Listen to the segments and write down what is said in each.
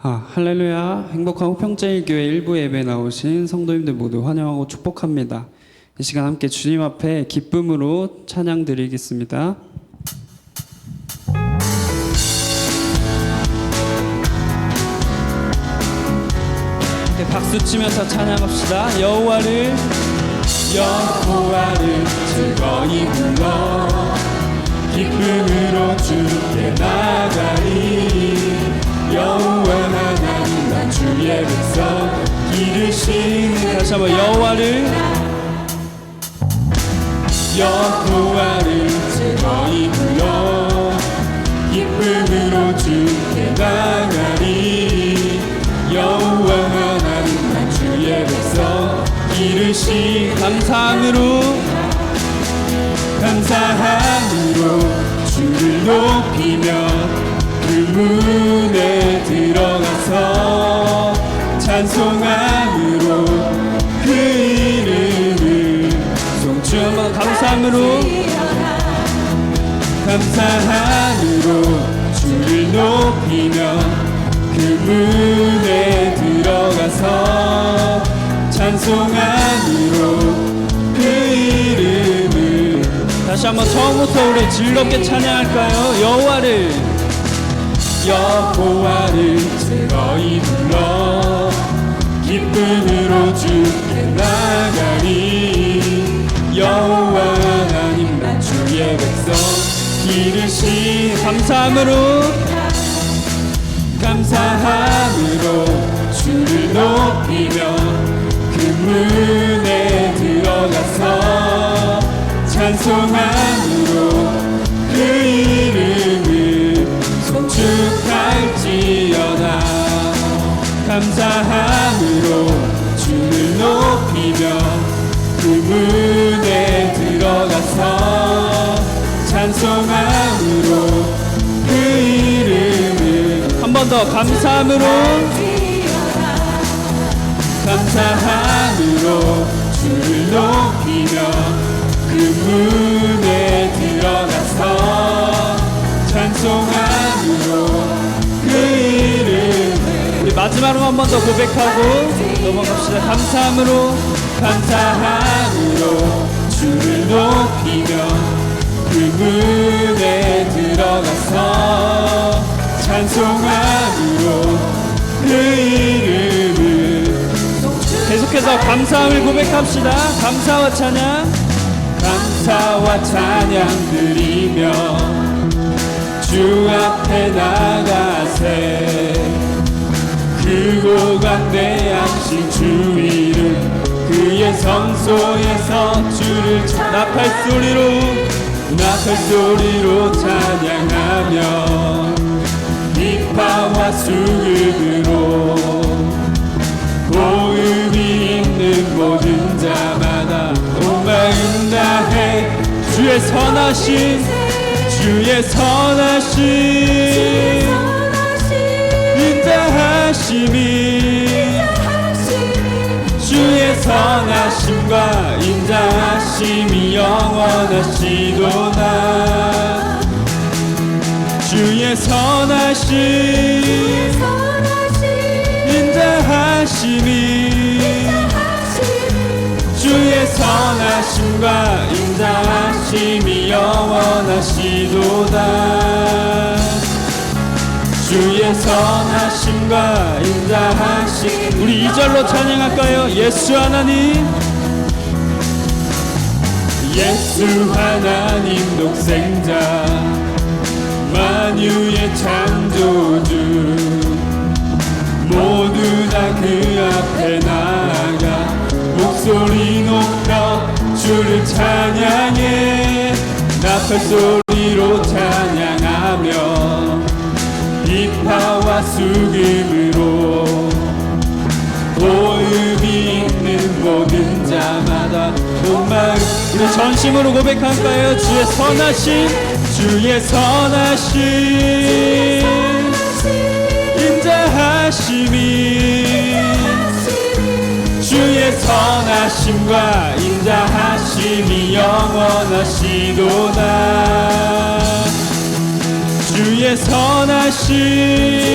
아, 할렐루야. 행복한 호평제일 교회 일부 예배 나오신 성도님들 모두 환영하고 축복합니다. 이 시간 함께 주님 앞에 기쁨으로 찬양 드리겠습니다. 네, 박수 치면서 찬양합시다. 여호와를 여호와를 즐거이 불러 기쁨으로 주께 나가리 여호와 다시 한번 여호와를 여호와를 즐거이 불러 기쁨으로 주께 나가리. 여호와 하나님 나 주의 백성 기르시 감사함으로 감사함으로 주를 높이며 그 문에 들어가서 찬송함으로 그 이름을 송주 한번 감사함으로 감사함으로 주를 높이며 그 문에 들어가서 찬송함으로 그 이름을 다시 한번 처음부터 우리 즐겁게 찬양할까요? 여호와를 여호와를 즐거이 불러 기쁨으로 주께 나가리 여호와 하나님 나 주의 백성 기르시. 감사함으로 감사함으로 주를 높이며 그 문에 들어가서 찬송함으로 그 이름을 송축할지어다. 감사 찬송함으로 그 이름을 한 번 더 감사함으로. 감사함으로 주를 높이며 그 문에 들어가서 찬송함으로 그 이름 우리 마지막으로 한 번 더 고백하고 넘어갑시다. 감사함으로. 감사함으로 주를 높이며 그 문에 들어가서 찬송함으로 그 이름을 계속해서 감사함을 고백합시다. 감사와 찬양, 감사와 찬양 드리며 주 앞에 나가세 크고 간대하신 주 이름 그의 성소에서 주를 찬- 나팔 소리로 나팔 소리로 찬양하며 이파와 수금으로 고음이 있는 모든 자마다 온 마음 다해. 주의 선하신 주의 선하신 인자하심이 주의 선하심과 인자하심이 영원하시도다 주의 선하심 인자하심이 주의 선하심과 인자하심이 영원하시도다 주의 선하심과 인자하심. 우리 이절로 찬양할까요? 예수 하나님 예수 하나님 독생자 만유의 창조주. 모두 다 그 앞에 나아가 목소리 높여 주를 찬양해. 나팔 소리로 찬양하며 이파와 수금으 우리 전심으로 고백할까요? 주의 선하심 주의 선하심. 인자하심이 주의 선하심과 인자하심이 영원하시도다. 주의 선하심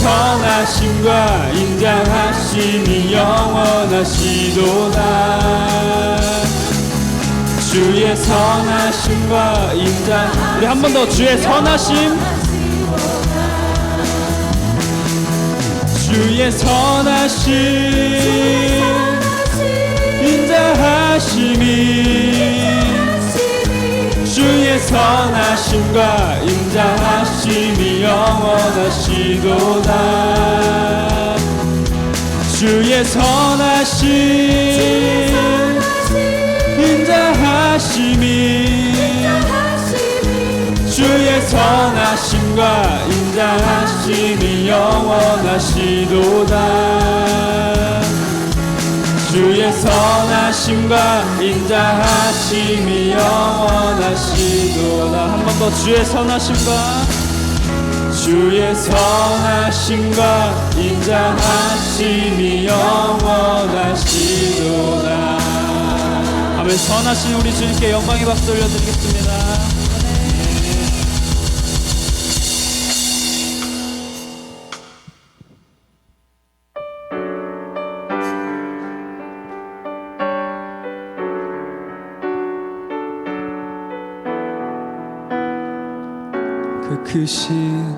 선하심과 인자하심이 영원하시도다. 주의 선하심과 인자 우리 한 번 더 주의 선하심. 주의 선하심 인자하심이 주의 선하심과 인자 하심이 영원하시도다. 주의 선하심 인자하심이 주의 선하심과 인자하심이 영원하시도다. 주의 선하심과 인자하심이 영원하시도다 한번더 주의 선하심과 주의 선하심과 인자하심이 영원하시도다. 아멘. 선하신 우리 주님께 영광의 박수 올려드리겠습니다 그크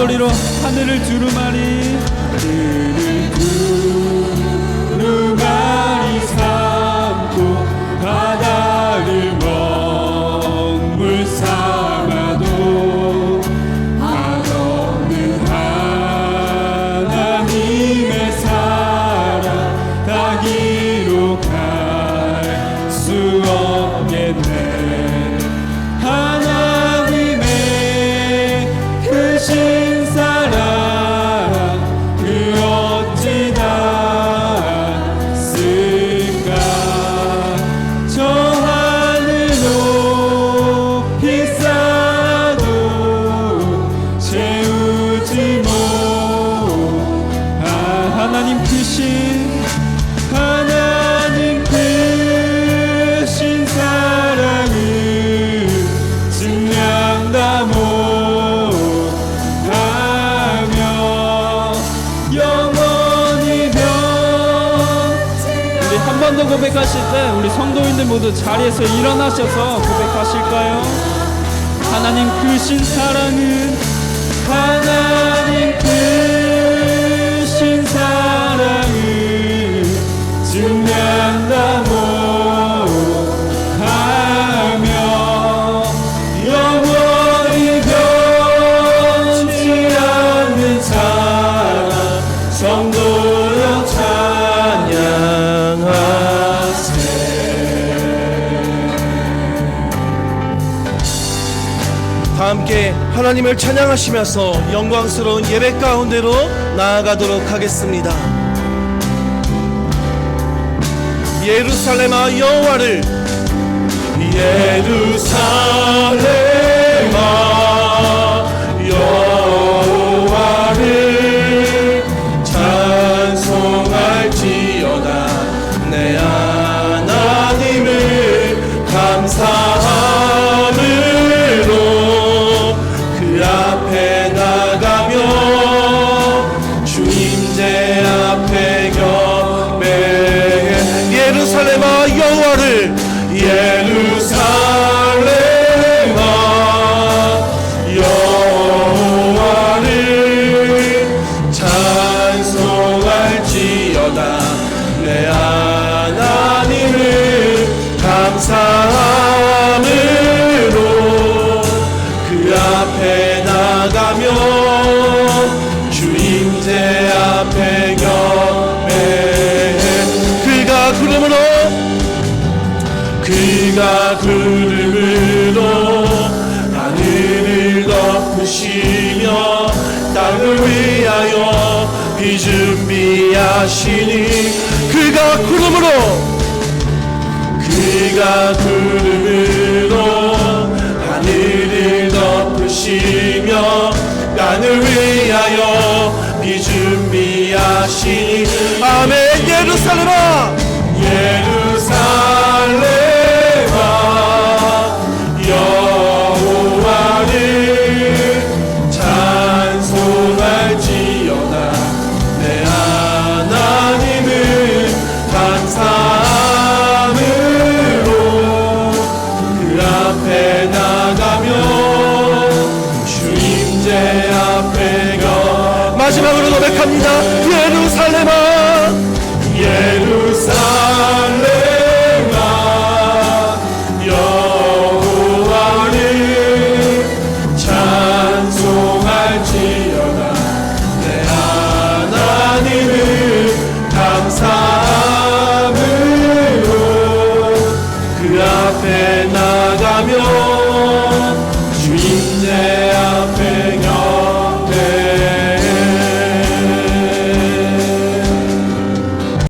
목소리로 하늘을 두루마리 고백하실 때 우리 성도인들 모두 자리에서 일어나셔서 고백하실까요? 하나님 크신 사랑은 하나님 하나님을 찬양하시면서 영광스러운 예배 가운데로 나아가도록 하겠습니다. 예루살렘아 여호와를 예루살렘 감사함으로 그 앞에 나가며 주임제 앞에 경배해 그가 구름으로 그가 구름으로 하늘을 덮으시며 땅을 위하여 비 준비하시니 그가 구름으로 그가 구름으로 하늘을 덮으시며 땅을 위하여 비 준비하시니. 아멘. 예루살렘아